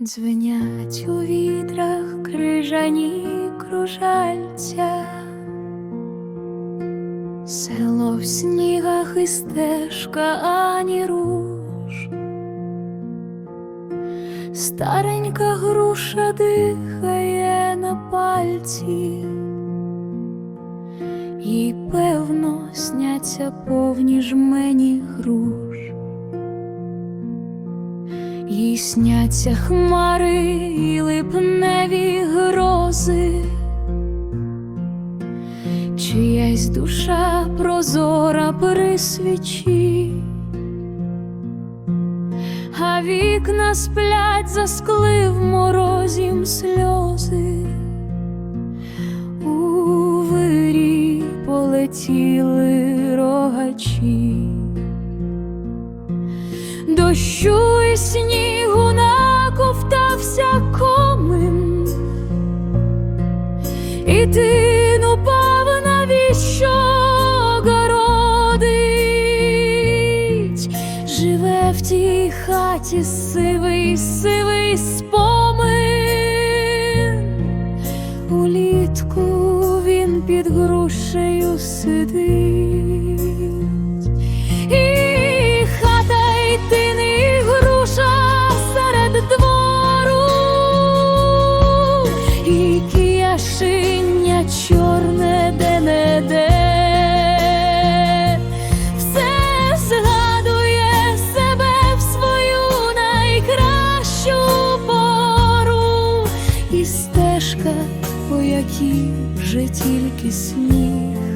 Дзвенять у вітрах крижані кружальця, село в снігах і стежка ані руш, старенька груша дихає на пальці, їй певно сняться повні жмені груш. Їй сняться хмари і липневі грози, чиясь душа прозора при свічі, а вікна сплять, заскли в морозім сльози, у вирі полетіли рогачі дощу і снігу наковтався комин, і ти упав навіщо городить, живе в тій хаті сивий, сивий спомин, улітку він під грушею сидить. І стежка, по якій вже тільки сніг.